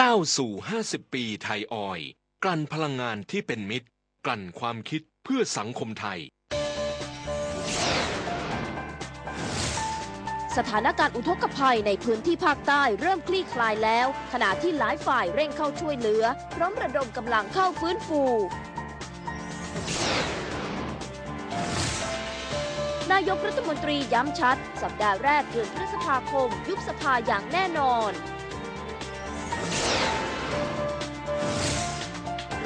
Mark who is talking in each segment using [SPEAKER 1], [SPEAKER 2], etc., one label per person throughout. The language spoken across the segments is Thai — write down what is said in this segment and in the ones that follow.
[SPEAKER 1] ก้าวสู่ 50 ปีไทยออย กลั่นพลังงานที่เป็นมิตร กลั่นความคิดเพื่อสังคมไทย
[SPEAKER 2] สถานการณ์อุทกภัยในพื้นที่ภาคใต้เริ่มคลี่คลายแล้ว ขณะที่หลายฝ่ายเร่งเข้าช่วยเหลือ พร้อมระดมกำลังเข้าฟื้นฟู นายกรัฐมนตรีย้ำชัด สัปดาห์แรกเดือนพฤษภาคม ยุบสภาอย่างแน่นอน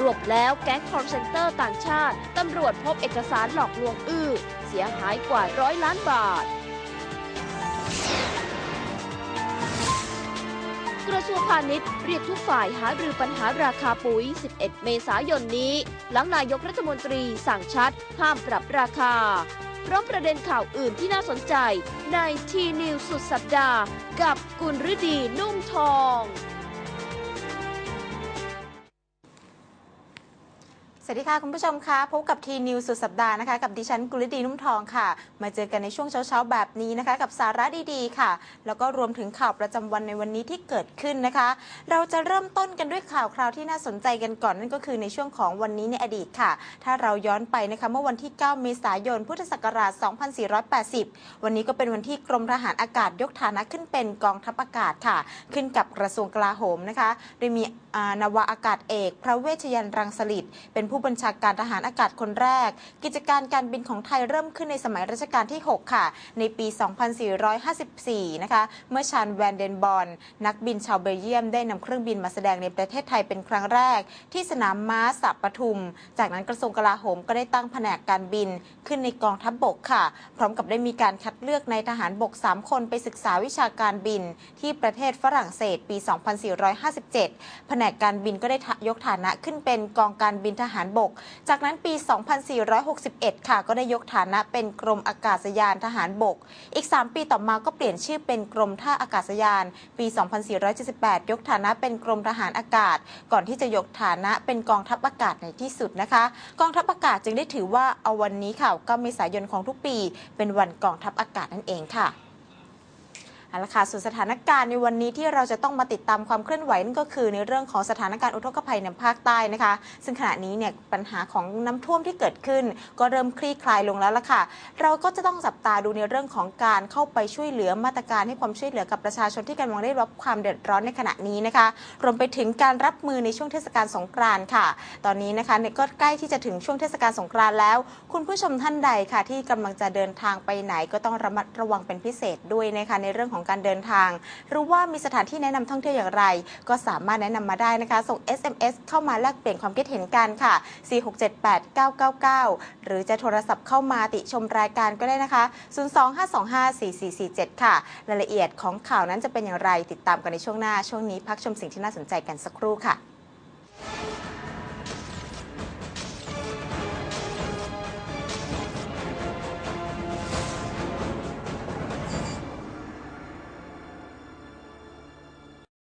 [SPEAKER 2] รวบแล้วแก๊งคอร์เซนเตอร์ต่างชาติ ตำรวจพบเอกสารหลอกลวงอื้อ เสียหายกว่าร้อยล้านบาท กระทรวงพาณิชย์เรียกทุกฝ่ายหารือปัญหาราคาปุ๋ย 11 เมษายนนี้ หลังนายกรัฐมนตรีสั่งชัด ห้ามปรับราคาพร้อมประเด็นข่าวอื่นที่น่าสนใจ ในทีนิวสุดสัปดาห์ กับกุลฤดีนุ่มทอง
[SPEAKER 3] สวัสดีค่ะ คุณผู้ชมคะพบกับทีนิวสุดสัปดาห์นะคะ กับดิฉันกุลดีนุ่มทองค่ะ มาเจอกันในช่วงเช้าๆ แบบนี้นะคะ กับสาระดีๆ ค่ะ แล้วก็รวมถึงข่าวประจำวันในวันนี้ที่เกิดขึ้นนะคะ เราจะเริ่มต้นกันด้วยข่าวคราวที่น่าสนใจกันก่อนนั่นก็คือในช่วงของวันนี้ในอดีตค่ะ ถ้าเราย้อนไปนะคะเมื่อวันที่ 9 เมษายน พุทธศักราช 2480 วันนี้ก็เป็นวันที่กรมทหารอากาศยกฐานะขึ้นเป็นกองทัพอากาศค่ะ ขึ้นกับกระทรวงกลาโหมนะคะ โดยมีนาวาอากาศเอก พระเวชยันต์รังสลิดเป็นผู้บัญชาการทหารอากาศคนแรก กิจการการบินของไทยเริ่มขึ้นในสมัยรัชกาลที่ 6 ค่ะ ในปี 2454 นะคะ เมื่อชานแวนเดนบอลนักบินชาวเบลเยียมได้นำเครื่องบินมาแสดงในประเทศไทยเป็นครั้งแรก ที่สนามม้าสัปทุม จากนั้นกระทรวงกลาโหมก็ได้ตั้งแผนกการบินขึ้นในกองทัพบบกค่ะ พร้อมกับได้มีการคัดเลือกในทหารบก 3 คนไปศึกษาวิชาการบิน ที่ประเทศฝรั่งเศสปี 2457 แผนกการบินก็ได้ยกฐานะขึ้นเป็นกองการบินทหารบก จากนั้นปี 2461 ค่ะ ก็ได้ยกฐานะเป็นกรมอากาศยานทหารบก อีก 3 ปีต่อมาก็เปลี่ยนชื่อเป็นกรมท่าอากาศยาน ปี 2478 ยกฐานะเป็นกรมทหารอากาศ ก่อนที่จะยกฐานะเป็นกองทัพอากาศในที่สุดนะคะ กองทัพอากาศจึงได้ถือว่าเอาวันนี้ค่ะ9เมษายนของทุกปี เป็นวันกองทัพอากาศนั่นเองค่ะ เอาละค่ะส่วนสถานการณ์ในวันนี้ที่เราจะต้องมาติดตามความเคลื่อนไหวนั่นก็คือในเรื่องของสถานการณ์อุทกภัยในภาคใต้นะคะ ซึ่งขณะนี้เนี่ยปัญหาของน้ำท่วมที่เกิดขึ้น ก็เริ่มคลี่คลายลงแล้วล่ะค่ะ เราก็จะต้องจับตาดูในเรื่องของการเข้าไปช่วยเหลือมาตรการให้ความช่วยเหลือกับประชาชนที่กำลังได้รับความเดือดร้อนในขณะนี้นะคะ รวมไปถึงการรับมือในช่วงเทศกาลสงกรานต์ค่ะ ตอนนี้นะคะเนี่ยก็ใกล้ที่จะถึงช่วงเทศกาลสงกรานต์แล้ว คุณผู้ชมท่านใดค่ะ ที่กำลังจะเดินทางไปไหนก็ต้องระมัดระวังเป็นพิเศษด้วยนะคะในเรื่องของของการเดินทาง หรือว่ามีสถานที่แนะนำท่องเที่ยวอย่างไร ก็สามารถแนะนำมาได้นะคะ ส่ง SMS เข้ามาแลกเปลี่ยนความคิดเห็นกันค่ะ 4678999 หรือจะโทรศัพท์เข้ามาติชมรายการก็ได้นะคะ 025254447 ค่ะ รายละเอียดของข่าวนั้นจะเป็นอย่างไรติดตามกันในช่วงหน้า ช่วงนี้พักชมสิ่งที่น่าสนใจกันสักครู่ค่ะ